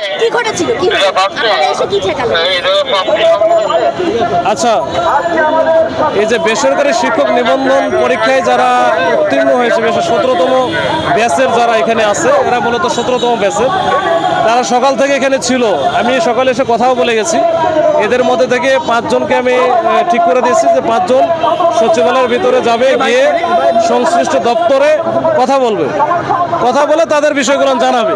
কি ঘটেছিল? কি হলো? আপনারা এসে কি ঠেকালেন আচ্ছা। এই যে বেসরকারি শিক্ষক নিবন্ধন পরীক্ষায় যারা উত্তীর্ণ হয়েছে, বেশ সতেরোতম ব্যাচের যারা এখানে আছে, এরা মূলত সতেরোতম ব্যাচের। তারা সকাল থেকে এখানে ছিল। আমি সকালে এসে কথাও বলে গেছি। এদের মধ্যে থেকে পাঁচজনকে আমি ঠিক করে দিয়েছি যে পাঁচজন সচিবালয়ের ভিতরে যাবে, গিয়ে সংশ্লিষ্ট দপ্তরে কথা বলবে। কথা বলে তাদের বিষয়গুলো জানাবে।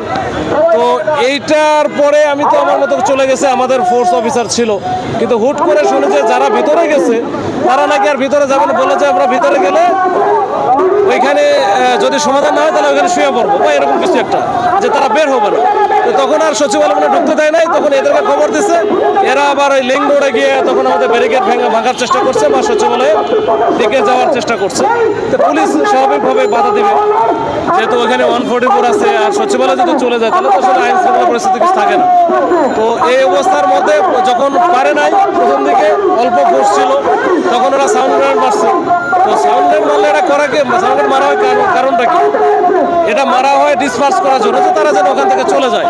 তো এইটার পরে আমি তো আমার মতো চলে গেছে, আমাদের ফোর্স অফিসার ছিল। কিন্তু হুট করে শুনে যে যারা ভিতরে গেছে তারা নাকি আর ভিতরে যাবেন বলে যে আমরা ভিতরে গেলে ওইখানে যদি সমাধান না হয় তাহলে ওইখানে শুয়ে পড়ব বা এরকম কিছু একটা, যে তারা বের হবে না। তো তখন আর সচিবালয় মানে ঢুকতে দেয় নাই, তখন এদেরকে খবর দিছে। এরা আবার ওই লিঙ্ক রোডে গিয়ে তখন আমাদের ব্যারিকেড ভেঙে ভাঙার চেষ্টা করছে বা সচিবালয়ে দিকে যাওয়ার চেষ্টা করছে। তো পুলিশ স্বাভাবিকভাবে বাধা দিবে। যেহেতু ওখানে ওয়ান ফোর্টি ফোর আছে আর সচিবালয় যদি চলে যায়, তাহলে তো আসলে আইন শৃঙ্খলা পরিস্থিতি কিছু থাকে না। তো এই অবস্থার মধ্যে যখন পারে নাই, প্রথম দিকে অল্প ফোর্স ছিল। মারলে এটা করা কি সাউন্ড গ্রেনেড মারা হয় কারণ- কারণটা কি? এটা মারা হয় ডিসপার্স করার জন্য যে তারা যেন ওখান থেকে চলে যায়।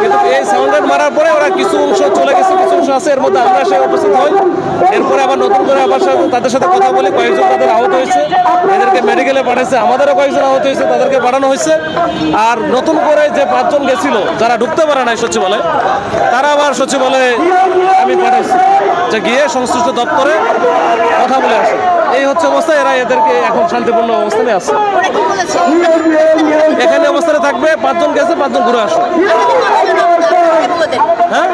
কিন্তু এই সাউন্ড গ্রেনেড মারার পরে ওরা কিছু অংশ চলে গেছে, কিছু অংশ আছে, এর মধ্যে আমরা এসে উপস্থিত হই। এরপরে আবার নতুন করে আবার তাদের সাথে কথা বলি, কয়েকজন তাদের আহত হয়েছে। এদেরকে মেডিকেলে পাঠাইছে, আমাদেরও কয়েকজন আহত হয়েছে, তাদেরকে পাঠানো হয়েছে। আর নতুন করে যে পাঁচজন গেছিল, যারা ঢুকতে পারে নাই সচিবালয়ে, তারা আবার সচিবালয়ে আমি পাঠাইছি। যে গিয়ে সংশ্লিষ্ট দপ্তরে কথা বলে আসে। এই হচ্ছে অবস্থা এরা এদেরকে এখন শান্তিপূর্ণ অবস্থানে আছে। এখানে অবস্থানে থাকবে পাঁচজন গেছে পাঁচজন ঘুরে আসে? হ্যাঁ?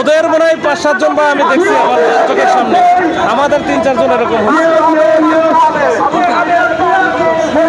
ওদের মনে হয় পাঁচ সাতজন বা আমি দেখছি আমার চোখের সামনে। আমাদের তিন চারজন এরকম